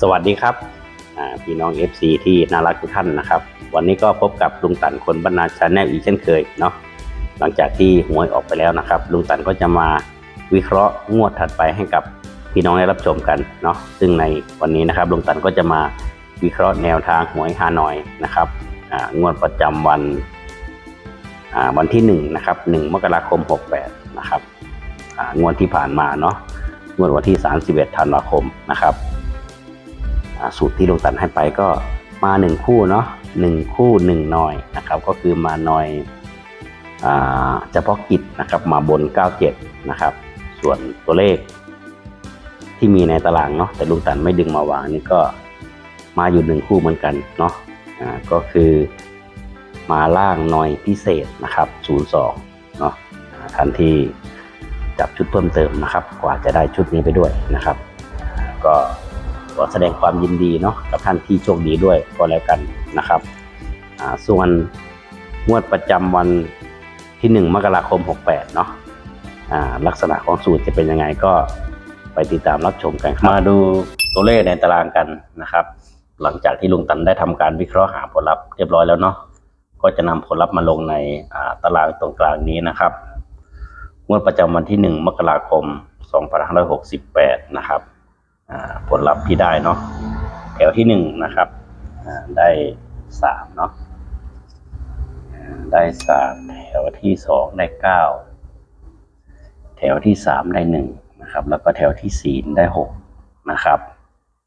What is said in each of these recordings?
สวัสดีครับพี่น้อง FC ที่น่ารักทุกท่านนะครับ วันนี้ก็พบกับลุงตันคนบรรณาชาแนลอีกเช่นเคยเนาะหลังจากที่หวยออกไปแล้วนะครับ ลุงตันก็จะมาวิเคราะห์งวดถัดไปให้กับพี่น้องได้รับชมกันเนาะซึ่งในวันนี้นะครับลุงตันก็จะมาวิเคราะห์แนวทางหวยฮานอยนะครับงวดประจำวันวันที่1นะครับ1มกราคม 68นะครับงวดที่ผ่านมาเนาะงวดวันที่ 31ธันวาคมนะครับ สูตรที่ลุงตันให้ไปก็มาหนึ่งคู่เนาะหนึ่งคู่หนึ่งหน่อยนะครับ ก็คือมาหน่อยเฉพาะกิจนะครับมาบน 97 นะครับ ส่วนตัวเลขที่มีในตารางเนาะแต่ลุงตันไม่ดึงมาวางนี่ก็มาอยู่หนึ่งคู่เหมือนกันเนาะอ่าก็คือมาล่างหน่อยพิเศษนะครับ 02 เนาะอ่าทันที่จับชุดเพิ่มเติมนะครับ กว่าจะได้ชุดนี้ไปด้วยนะครับอ่า ก็แสดงความยินดีเนาะกับท่านที่โชคดีด้วยก็แล้วกันนะครับส่วนงวดประจำวันที่ 1 มกราคม 68 เนาะลักษณะของสูตรจะเป็นยังไงก็ไปติดตามรับชมกันมาดูตัวเลขในตารางกันนะครับ หลังจากที่ลุงตันได้ทำการวิเคราะห์หาผลลัพธ์เรียบร้อยแล้วเนาะก็จะนำผลลัพธ์มาลงในตารางตรงกลางนี้นะครับงวดประจำวันที่ 1 มกราคม 2568 นะครับ ผลลัพธ์ที่ได้เนาะแถวที่หนึ่งนะครับได้สามเนาะได้สามแถวที่สองได้เก้าแถวที่สามได้หนึ่งนะครับ แล้วก็แถวที่สี่ได้หกนะครับ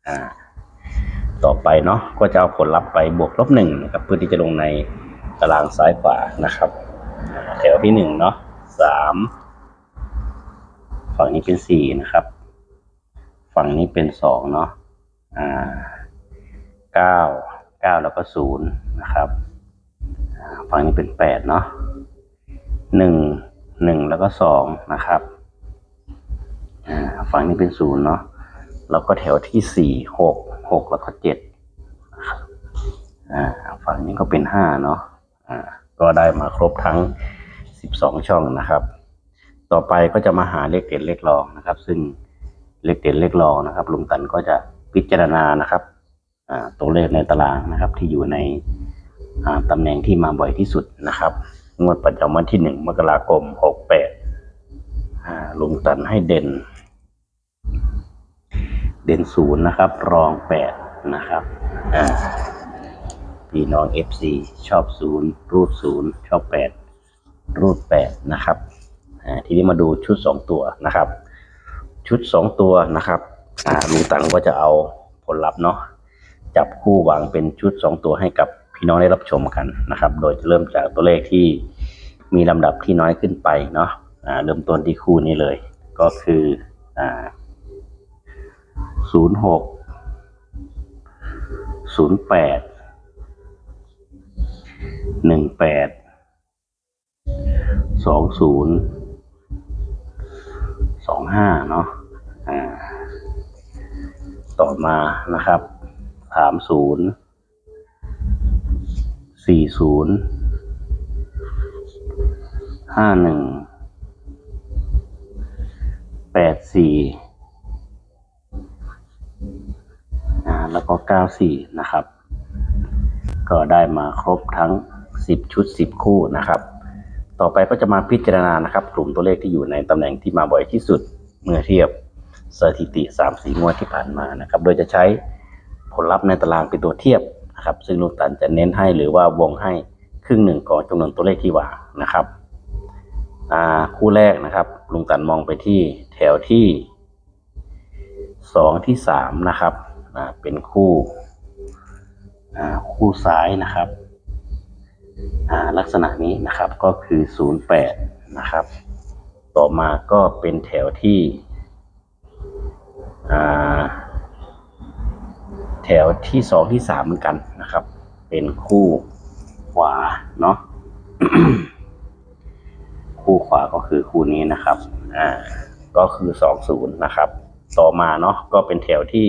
อ่าต่อไปเนาะก็จะเอาผลลัพธ์ไปบวกลบหนึ่งนะครับเพื่อที่จะลงในตารางซ้ายขวานะครับ แถวที่หนึ่งเนาะสามฝั่งนี้เป็นสี่นะครับ ฝั่งนี้เป็นสองเนาะอ่าเก้าเก้าแล้วก็ศูนย์นะครับฝั่งนี้เป็นแปดเนาะหนึ่งหนึ่งแล้วก็สองนะครับฝั่งนี้เป็นศูนย์เนาะแล้วก็แถวที่สี่หกหกแล้วก็เจ็ดฝั่งนี้ก็เป็นห้าเนาะก็ได้มาครบทั้งสิบสองช่องนะครับ ต่อไปก็จะมาหาเลขเด่นเลขรองนะครับ ซึ่ง เลขเด่นเลขรองนะครับลุงตันก็จะพิจารณานะครับตัวเลขในตารางนะครับ ที่อยู่ในตำแหน่งที่มาบ่อยที่สุดนะครับ งวดประจำวันที่หนึ่งมกราคมหกแปดลุงตันให้เด่น เด่นศูนย์นะครับ รองแปดนะครับพี่น้องเอฟซีชอบศูนย์รูดศูนย์ชอบแปดรูดแปดนะครับทีนี้มาดูชุดสองตัวนะครับ ชุดสองตัวนะครับ อ่าลุงตังก็จะเอาผลลัพธ์เนาะจับคู่วางเป็นชุดสองตัวให้กับพี่น้องได้รับชมกันนะครับ โดยจะเริ่มจากตัวเลขที่มีลำดับที่น้อยขึ้นไปเนาะอ่าเริ่มต้นที่คู่นี้เลย ก็คืออ่าศูนย์หกศูนย์แปดหนึ่งแปดสองศูนย์ สองห้าเนาะอ่า ต่อมานะครับสามศูนย์สี่ศูนย์ห้าหนึ่งแปดสี่อ่าแล้วก็เก้าสี่นะครับ ก็ได้มาครบทั้งสิบชุดสิบคู่นะครับ ต่อไปก็จะมาพิจารณานะครับ กลุ่มตัวเลขที่อยู่ในตำแหน่งที่มาบ่อยที่สุดเมื่อเทียบสถิติ3ามสีงวดที่ผ่านมานะครับ โดยจะใช้ผลลัพธ์ในตารางเป็นตัวเทียบนะครับ ซึ่งลุงตันจะเน้นให้หรือว่าวงให้ครึ่งหนึ่งของจำนวนตัวเลขที่ว่างนะครับคู่แรกนะครับ ลุงตันมองไปที่แถวที่สองที่สามนะครับเป็นคู่คู่ซ้ายนะครับ ลักษณะนี้นะครับก็คือ 08 นะครับ ต่อมาก็เป็นแถวที่แถวที่สองที่สามเหมือนกันนะครับ เป็นคู่ขวาเนาะคู่ขวาก็คือคู่นี้นะครับ อ่า ก็คือสองศูนะครับ ต่อมาเนาะก็เป็นแถวที่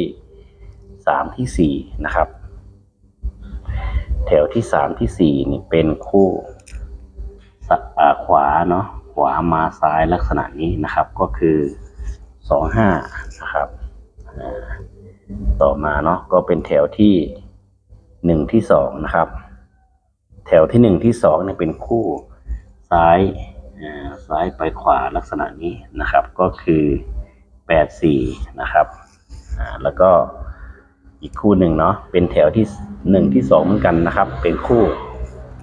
สามที่สี่นะครับ แถวที่สามที่สี่นี่เป็นคู่ขวาเนาะขวามาซ้ายลักษณะนี้นะครับก็คือสองห้านะครับต่อมาเนาะก็เป็นแถวที่หนึ่งที่สองนะครับ แถวที่หนึ่งที่สองเนี่ยเป็นคู่ซ้ายอ่าซ้ายไปขวาลักษณะนี้นะครับ ก็คือแปดสี่นะครับอ่าแล้วก็ อีกคู่หนึ่งเนาะเป็นแถวที่หนึ่งที่สองเหมือนกันนะครับ เป็นคู่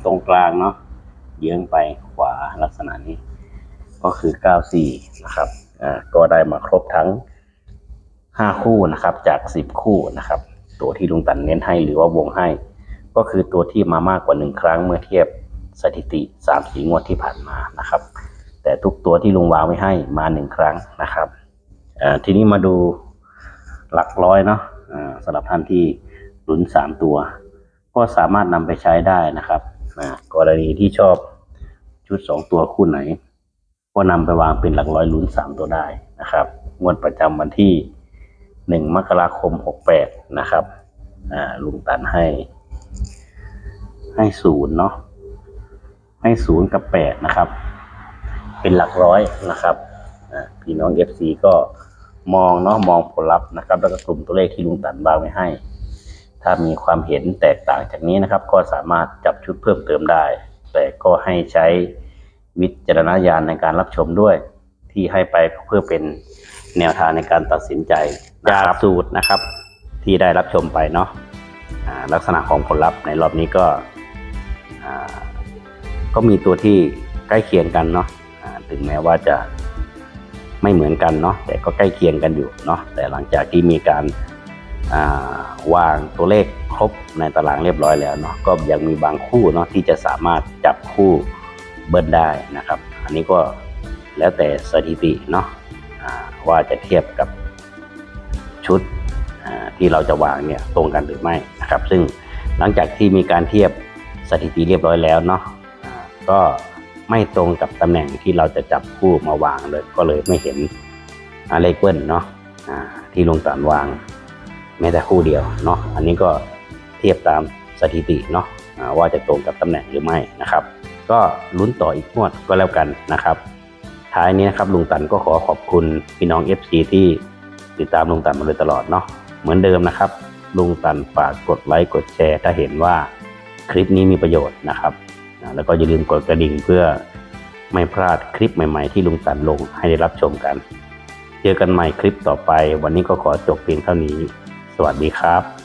ตรงกลางเนาะเยื้องไปขวาลักษณะนี้ ก็คือเก้าสี่นะครับอ่าก็ได้มาครบทั้งห้าคู่นะครับ จากสิบคู่นะครับ ตัวที่ลุงตันเน้นให้หรือว่าวงให้ ก็คือตัวที่มามากกว่าหนึ่งครั้งเมื่อเทียบสถิติสามสีงวดที่ผ่านมานะครับ แต่ทุกตัวที่ลุงวางไว้ให้มาหนึ่งครั้งนะครับอ่อทีนี้มาดูหลักร้อยเนาะ สำหรับท่านที่ลุ้นสามตัว ก็สามารถนำไปใช้ได้นะครับอ่ากรณีที่ชอบชุดสองตัวคู่ไหน ก็นำไปวางเป็นหลักร้อยลุ้นสามตัวได้นะครับ งวดประจำวันที่หนึ่งมกราคมหกแปดนะครับอ่าลุงตันให้ ให้ศูนย์เนาะให้ศูนย์กับแปดนะครับ เป็นหลักร้อยนะครับอ่าพี่น้องเอฟซีก็ มองเนาะมองผลลัพธ์นะครับ แล้วก็กลุ่มตัวเลขที่ลุงตันวางไว้ให้ ถ้ามีความเห็นแตกต่างจากนี้นะครับ ก็สามารถจับชุดเพิ่มเติมได้ แต่ก็ให้ใช้วิจารณญาณในการรับชมด้วย ที่ให้ไปเพื่อเป็นแนวทางในการตัดสินใจจากสูตรนะครับ ที่ได้รับชมไปเนาะลักษณะของผลลัพธ์ในรอบนี้ก็ก็มีตัวที่ใกล้เคียงกันเนาะถึงแม้ว่าจะ ไม่เหมือนกันเนาะแต่ก็ใกล้เคียงกันอยู่เนาะแต่หลังจากที่มีการาวางตัวเลขครบในตารางเรียบร้อยแล้วเนาะก็ยังมีบางคู่เนาะที่จะสามารถจับคู่เบิ้ลได้นะครับ อันนี้ก็แล้วแต่สถิติเนาะว่าจะเทียบกับชุดที่เราจะวางเนี่ยตรงกันหรือไม่นะครับ ซึ่งหลังจากที่มีการเทียบสถิติเรียบร้อยแล้วเนาะก็ ไม่ตรงกับตำแหน่งที่เราจะจับคู่มาวางเลยก็เลยไม่เห็นอาเลขเบิ้ลเนาะที่ลงตันวางแม้แต่คู่เดียวเนาะอันนี้ก็เทียบตามสถิติเนาะว่าจะตรงกับตำแหน่งหรือไม่นะครับ ก็ลุ้นต่ออีกงวดก็แล้วกันนะครับ ท้ายนี้นะครับลุงตันก็ขอขอบคุณพี่น้อง FC ที่ติดตามลุงตันมาโดยตลอดเนาะเหมือนเดิมนะครับ ลุงตันฝากกดไลค์กดแชร์ ถ้าเห็นว่าคลิปนี้มีประโยชน์นะครับ นะแล้วก็อย่าลืมกดกระดิ่งเพื่อไม่พลาดคลิปใหม่ๆที่ลุงตันลงให้ได้รับชมกัน เจอกันใหม่คลิปต่อไป วันนี้ก็ขอจบเพียงเท่านี้ สวัสดีครับ